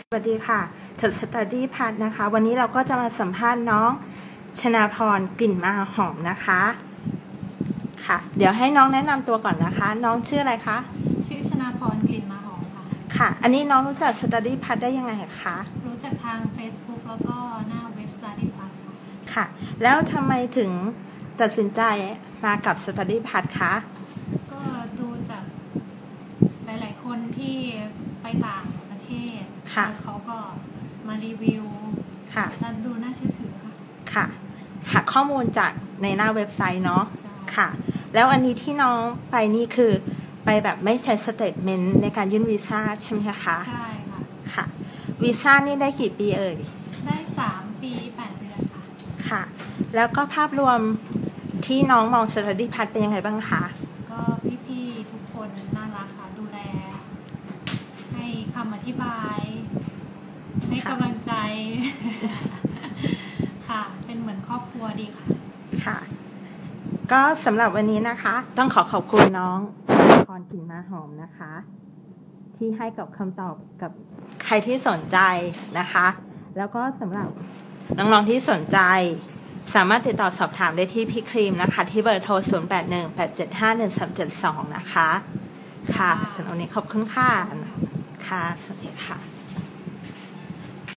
สวัสดีค่ะเถิดสตดี้พัทนะคะ วันนี้เราก็จะมาสัมภาษณ์น้องชนาพรกลิ่นมาหอมนะคะ ค่ะ เดี๋ยวให้น้องแนะนำตัวก่อนนะคะ น้องชื่ออะไรคะ ชื่อชนาพรกลิ่นมาหอมค่ะ ค่ะ อันนี้น้องรู้จักสตดี้พัทได้ยังไงคะ รู้จักทาง Facebook แล้วก็หน้าเว็บ Study Plus ค่ะค่ะ แล้วทำไมถึงตัดสินใจมากับสตดี้พัทคะ ก็ดูจากหลาย ๆ คนที่ไปต่างประเทศ ค่ะแล้วเขาก็มารีวิวค่ะแล้วดูน่าเชื่อถือค่ะค่ะหาข้อมูลจากในหน้าเว็บไซต์เนาะใช่ค่ะ แล้วอันนี้ที่น้องไปนี่คือไปแบบไม่ใช้สเตทเมนต์ในการยื่นวีซ่าใช่ไหมคะใช่ค่ะค่ะวีซ่านี่ได้กี่ปีเอ่ยได้สามปีแปดเดือนค่ะค่ะ แล้วก็ภาพรวมที่น้องมองสตดี้พัทเป็นยังไงบ้างคะก็พี่ๆทุกคนน่ารักค่ะดูแล ให้คำอธิบายให้ กำลังใจ ค่ะ เป็นเหมือนครอบครัวดีค่ะ ค่ะ ก็สำหรับวันนี้นะคะ ต้องขอขอบคุณน้องพรกลิ่นมาหอมนะคะ ที่ให้กับคำตอบกับใครที่สนใจนะคะ แล้วก็สำหรับน้องๆที่สนใจสามารถติดต่อสอบถามได้ที่พี่ครีมนะคะ ที่เบอร์โทร 0 8 1 8 7 5 1 3 7 2 นะคะ ค่ะสำหรับวันนี้ขอบคุณค่ะ ค่ะ สวัสดีค่ะ